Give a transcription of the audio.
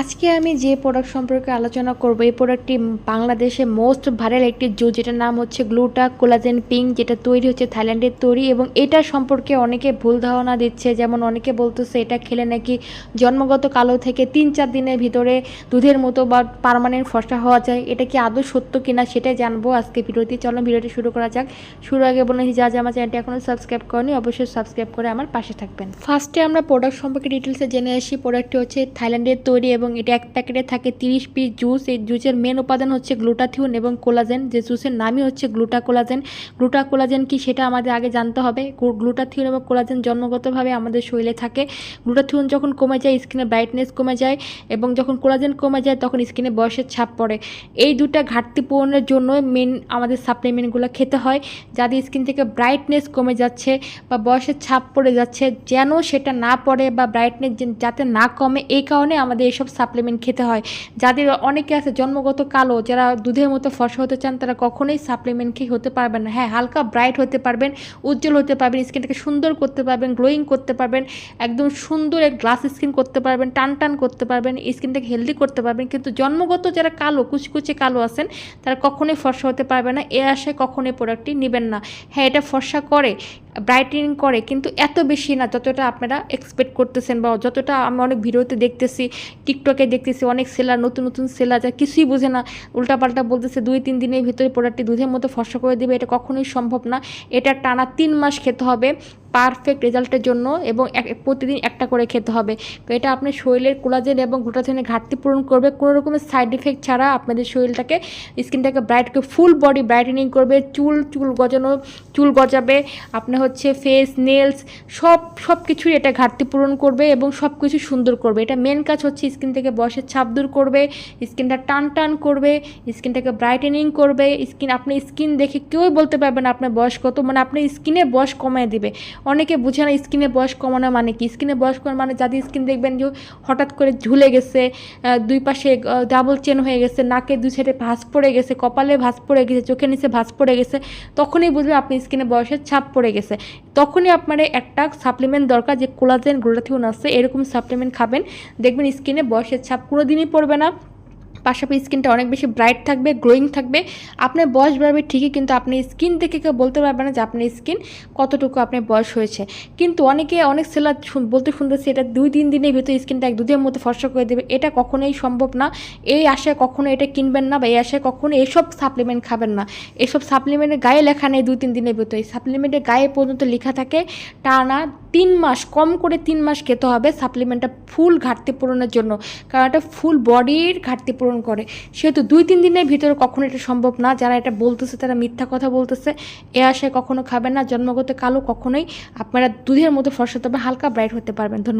আজকে আমি যে প্রোডাক্ট সম্পর্কে আলোচনা করব, এই প্রোডাক্টটি বাংলাদেশে মোস্ট ভাইরাল একটি জুস, যেটার নাম হচ্ছে গ্লুটা কোলাজেন পিঙ্ক, যেটা তৈরি হচ্ছে থাইল্যান্ডের তৈরি এবং এটা সম্পর্কে অনেকে ভুল ধারণা দিচ্ছে। যেমন অনেকে বলতেছে, এটা খেলে নাকি জন্মগত কালো থেকে তিন চার দিনের ভিতরে দুধের মতো বা পার্মানেন্ট ফসা হওয়া যায়। এটা কি আদৌ সত্য কিনা সেটাই জানব আজকে ভিডিওটি চলো ভিডিওটি শুরু করা যাক। শুরু আগে বলে যা যা আমার চ্যানেলটি এখনও সাবস্ক্রাইব করেনি, অবশ্যই সাবস্ক্রাইব করে আমার পাশে থাকবেন। ফার্স্টে আমরা প্রোডাক্ট সম্পর্কে ডিটেলসে জেনে আসি। প্রোডাক্টটি হচ্ছে থাইল্যান্ডের তৈরি এবং এটা এক প্যাকেটে থাকে তিরিশ পিস জুস। এই জুসের মেন উপাদান হচ্ছে গ্লুটাথিউন এবং কোলাজেন যে জুসের নামই হচ্ছে গ্লুটা কোলাজেন গ্লুটা কোলাজেন কি সেটা আমাদের আগে জানতে হবে। গ্লুটাথিউন এবং কোলাজেন জন্মগতভাবে আমাদের শরীরে থাকে। গ্লুটাথিউন যখন কমে যায় স্কিনের ব্রাইটনেস কমে যায় এবং যখন কোলাজেন কমে যায়, তখন স্কিনে বয়সের ছাপ পড়ে। এই দুটা ঘাটতি পূরণের জন্য মেন আমাদের সাপ্লিমেন্টগুলো খেতে হয় যাদের স্কিন থেকে ব্রাইটনেস কমে যাচ্ছে বা বয়সের ছাপ পড়ে যাচ্ছে। যেন সেটা না পড়ে বা ব্রাইটনেস যাতে না কমে, এই কারণে আমাদের এইসব সাপ্লিমেন্ট খেতে হয়। যাদের অনেকে আছে জন্মগত কালো, যারা দুধের মতো ফসা হতে চান, তারা কখনোই সাপ্লিমেন্ট খেয়ে হতে পারবেন না। হ্যাঁ হালকা ব্রাইট হতে পারবেন, উজ্জ্বল হতে পারবেন স্কিনটাকে সুন্দর করতে পারবেন গ্লোয়িং করতে পারবেন, একদম সুন্দর এক গ্লাস স্কিন করতে পারবেন, টান টান করতে পারবেন স্কিনটাকে হেলদি করতে পারবেন। কিন্তু জন্মগত যারা কালো, কুচকুচে কালো আছেন, তারা কখনোই ফর্সা হতে পারবে না। এ আশায় কখনোই প্রোডাক্টটি নেবেন না। হ্যাঁ এটা ফর্সা করে ব্রাইটেনিং করে, কিন্তু এত বেশি না যতটা আপনারা এক্সপেক্ট করতেছেন বা যতটা আমি অনেক ভিডিওতে দেখতেছি টিকটকে দেখতেছি, অনেক সেলার নতুন নতুন সেলার যা কিছুই বোঝে না, উল্টাপাল্টা বলতেছে, দুই, তিন দিনের ভিতরে প্রোডাক্টটি দুধের মতো ফর্সা করে দেবে, এটা কখনোই সম্ভব না। এটা টানা তিন মাস খেতে হবে। পারফেক্ট রেজাল্টের জন্য এবং প্রতিদিন একটা করে খেতে হবে। এটা আপনার শরীরের কোলাজেন এবং গ্লুটাথিনের ঘাটতি পূরণ করবে। কোনো রকমের সাইড এফেক্ট ছাড়া আপনাদের শরীরটাকে স্কিনটাকে ব্রাইট করে ফুল বডি ব্রাইটেনিং করবে। চুল চুল গজানো, চুল গজাবে। আপনার হচ্ছে ফেস নেলস সব সব কিছুই এটা ঘাটতি পূরণ করবে এবং সব কিছু সুন্দর করবে। এটা মেন কাজ হচ্ছে স্কিন থেকে বয়সের ছাপ দূর করবে স্কিনটা টান টান করবে স্কিনটাকে ব্রাইটেনিং করবে। স্কিন আপনি স্কিন দেখে কেউই বলতে পারবে না আপনার বয়স কত মানে আপনার স্কিনের বয়স কমিয়ে দিবে। অনেকে বুঝে না স্কিনে বয়স কমানো মানে কি? স্কিনে বয়স কমানো মানে যাদের স্কিন দেখবেন যে হঠাৎ করে ঝুলে গেছে দুই পাশে ডাবল চেন হয়ে গেছে, নাকে দুই সাইডে ভাঁজ পড়ে গেছে, কপালে ভাঁজ পড়ে গেছে, চোখের নিচে ভাঁজ পড়ে গেছে, তখনই বুঝবে আপনি স্কিনে বয়সের ছাপ পড়ে গেছে। তখনই আপনার একটা সাপ্লিমেন্ট দরকার যে কোলাজেন গ্লুটাথিউন আছে, এরকম সাপ্লিমেন্ট খাবেন। দেখবেন স্কিনে বয়সের ছাপ কোনো দিনই পড়বে না। পাশাপাশি স্কিনটা অনেক বেশি ব্রাইট থাকবে, গ্লোয়িং থাকবে। আপনার বয়স বাড়বে ঠিকই, কিন্তু আপনি স্কিন দেখে কেউ বলতে পারবে না যে আপনার স্কিন কতটুকু আপনার বয়স হয়েছে। কিন্তু অনেকে, অনেক সেলার বলতে শুনতেছে এটা দুই, তিন দিনের ভিতরে স্কিনটা এক দুধের মধ্যে ফর্সা করে দেবে। এটা কখনোই সম্ভব না। এই আশায় কখনো এটা কিনবেন না বা এই আশায় কখনো এসব সাপ্লিমেন্ট খাবেন না। এসব সাপ্লিমেন্টের গায়ে লেখা নেই দুই, তিন দিনের ভিতরে। সাপ্লিমেন্টের গায়ে পর্যন্ত লেখা থাকে টানা তিন মাস, কম করে তিন মাস খেতে হবে সাপ্লিমেন্টটা ফুল ঘাটতি পূরণের জন্য। কারণ এটা ফুল বডির ঘাটতি পূরণ করে। সেহেতু দুই, তিন দিনের ভিতরে কখনো এটা সম্ভব না। যারা এটা বলতেছে, তারা মিথ্যা কথা বলতেছে। এ আশায় কখনো খাবেন না। জন্মগত কালো কখনোই আপনারা দুধের মতো ফসল তবে হালকা ব্রাইট হতে পারবেন। ধন্যবাদ।